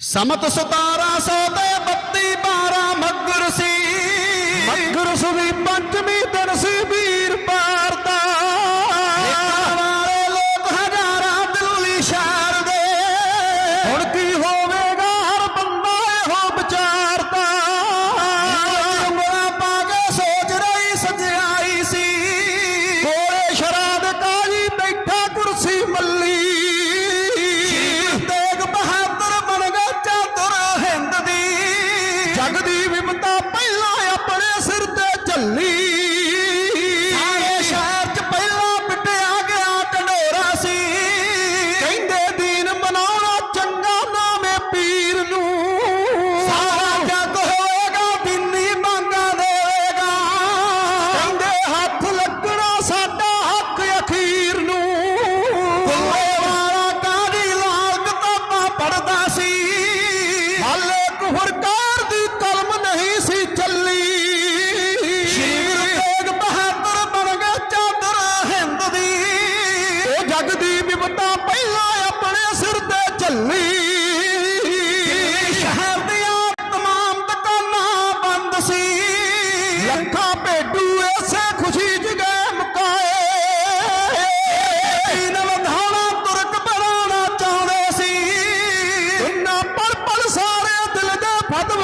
ਸਮਤ 1732 12 ਮੱਗਰ ਸੀ। হরকা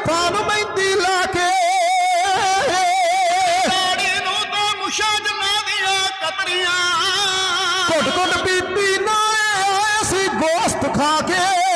ਹੱਥਾਂ ਨੂੰ ਮਹਿੰਦੀ ਲਾ ਕੇ। ਲਾੜੀ ਨੂੰ ਤਾਂ ਮੁਸ਼ਾ ਜਨਾ ਦੀਆਂ ਕਤਰੀਆਂ। ਘੁੱਟ ਘੁੱਟ ਪੀਤੀ ਨਾ ਅਸੀਂ ਗੋਸ਼ਤ ਖਾ ਕੇ।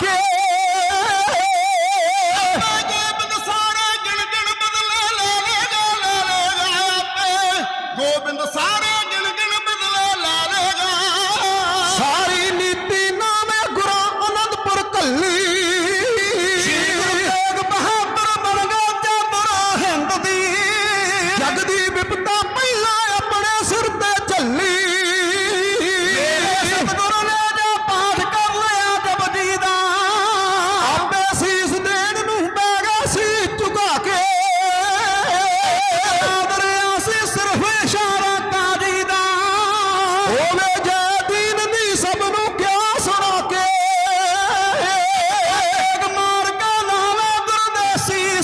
ਕੇ। ਗੋਬਿੰਦ ਸਾਹਿਬ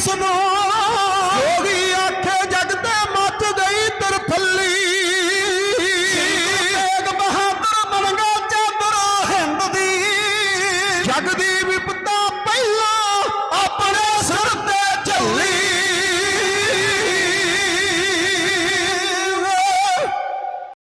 শোনো